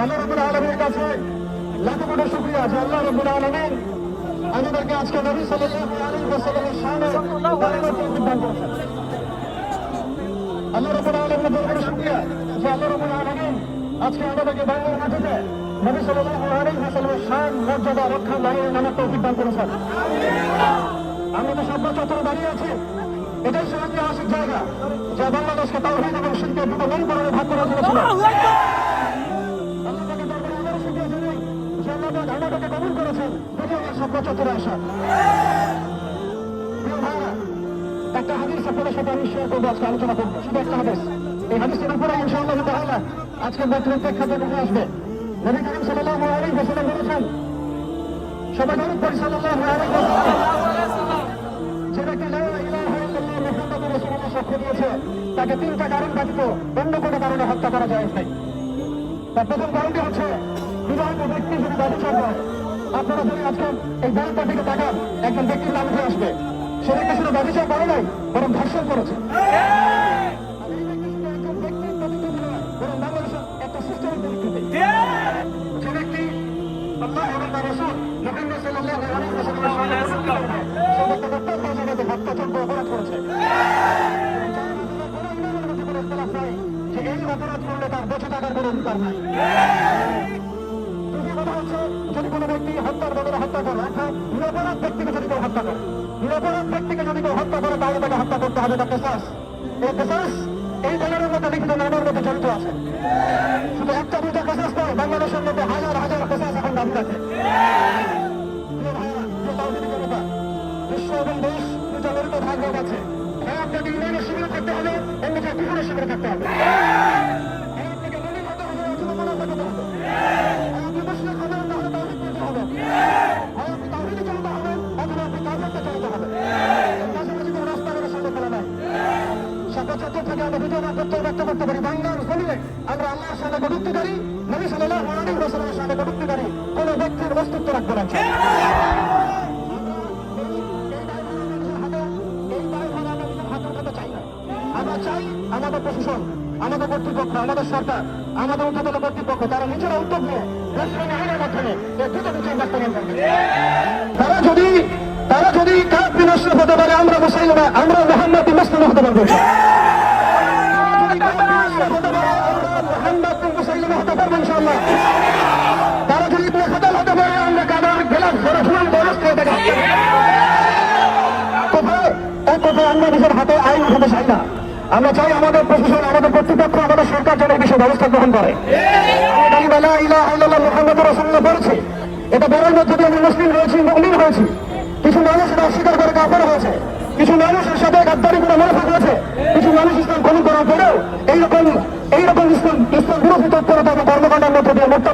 আল্লাহ রবুল আলমীর কাছে লাখো কোটি শুক্রিয়া যে আল্লাহ রবুল আলমিন আমাদেরকে আজকে নবী সাল্লাল্লাহু আলাইহি ওয়াসাল্লামের তৌফিক আল্লাহ রবুল যে আল্লাহ রবুল আলমিন আজকে আমাদেরকে বাংলার মাটিতে নবী সাল্লাল্লাহু আলাইহি ওয়াসাল্লামের শান, মর্যাদা, রক্ষা লড়াই নামার তৌফিক দান করেছেন। আমরা তো সভ্য চত্বরে দাঁড়িয়ে আছি। এটাই সে ঐতিহাসিক জায়গা যা বাংলাদেশকে তাওহীদ এবং শিল্পের দুটো মূল ভাগ করা হয়েছিল কবুল করেছেন। একটা হাদিস আপনাদের সাথে আমি শেয়ার করব, আজকে আলোচনা করব। শুধু একটা হাদিস। এই হাদিসের উপরে ইনশাআল্লাহ তাআলা আজকে বক্তব্য প্রেক্ষাপটে উঠে আসবে। নবী করিম সাল্লাল্লাহু আলাইহি ওয়াসাল্লাম বলেছেন সবাই সাক্ষ্য দিয়েছে, তাকে তিনটা কারণ ব্যতীত অন্য কোনো কারণে হত্যা করা যায় নাই। তার প্রথম কারণটি হচ্ছে, বিবাহিত ব্যক্তি যদি ব্যবচার করে আপনারা যদি আজকে এই ব্যাংকটা দিকে তাকান একজন ব্যক্তির নাম উঠে আসবে। সে ব্যক্তি শুধু ব্যবচার করে নাই বরং ধর্ষণ করেছে। একটা অপরাধ করেছে। এই অপরাধ করলে তার বেঁচে থাকার কোনো অধিকার নাই। যদি কোনো ব্যক্তি হত্যার বদলে হত্যা করে, অর্থাৎ নিরপরাধ ব্যক্তিকে যদি কেউ হত্যা করে, নিরপরাধ ব্যক্তিকে যদি কেউ হত্যা করে, তাহলে তাকে হত্যা করতে হবে। এটা কেসাস এই কেসাস এই দলের মধ্যে লিখিত নামের মধ্যে জড়িত আছে। শুধু একটা, দুইটা কেসাস নয়, বাংলাদেশের মধ্যে হাজার হাজার কেসাস এখন দাবি আছে। বিশ্ব এবং দেশ দুটো লড়িত ভাগ আছে হ্যাঁ আপনাকে ইমানের শিবিরে থাকতে হবে অন্যকে কুকুরের শিবিরে থাকতে হবে। করতে ব্যক্ত করতে পারি বাংলার জমিনে আমরা আল্লাহর সাথে কটুক্তি করি নবী সাল্লাল্লাহু আলাইহি ওয়াসাল্লামের সাথে কটুক্তি করি কোনো ব্যক্তির অস্তিত্ব রাখব না। আমরা চাই আমাদের প্রশাসন আমাদের কর্তৃপক্ষ আমাদের সরকার আমাদের কর্তৃপক্ষ তারা নিজেরা উদ্যোগ নিয়ে দেশের আইনের মাধ্যমে এই দ্রুত বিচার বাস্তবায়ন করবে। তারা যদি তারা যদি কাপ বিনষ্ট হতে পারে আমরা মুসলিম আমরা মোহাম্মদ মুসলিম হতে পারব। আমরা চাই আমাদের প্রশাসন, আমাদের কর্তৃপক্ষ, আমাদের সরকার যেন এই বিষয়ে ব্যবস্থা গ্রহণ করে। মোহাম্মদ রসুল্লাহ এটা বলার মধ্যে দিয়ে আমি মুসলিম হয়েছি মুমিন হয়েছি। কিছু মানুষ এটা অস্বীকার করে কাপড় হয়েছে। কিছু মানুষের সাথে গাদ্দারি করে মনে হয়েছে কিছু মানুষ ইসলাম কবুল করার পরেও এইরকম এইরকম ইসলাম ইসলাম বিরোধী তৎপরতা এবং কর্মকাণ্ডের মধ্যে দিয়ে মোরতাদ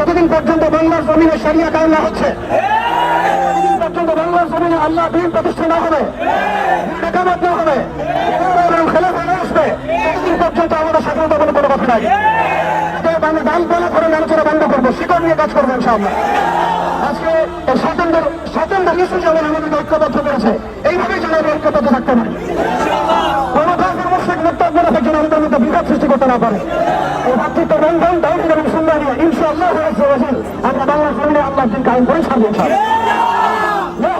যতদিন পর্যন্ত বাংলার জমিনে সারিয়া কায়েম না হচ্ছে পর্যন্ত বাংলার জমিনে আল্লাহ দিন প্রতিষ্ঠা না হবে না হবে আমাদের নিয়ে কাজ আজকে ঐক্যবদ্ধ করেছে, এইভাবেই যেন ঐক্যবদ্ধ থাকতে পারি। মধ্যে বিপদ সৃষ্টি করতে না পারে। এই ভাতৃত্ব বন্ধন এবং সুন্নাহ নিয়ে ইনশাআল্লাহ আমরা বাংলা জমিনে আল্লাহ দিন কায়েম করে لا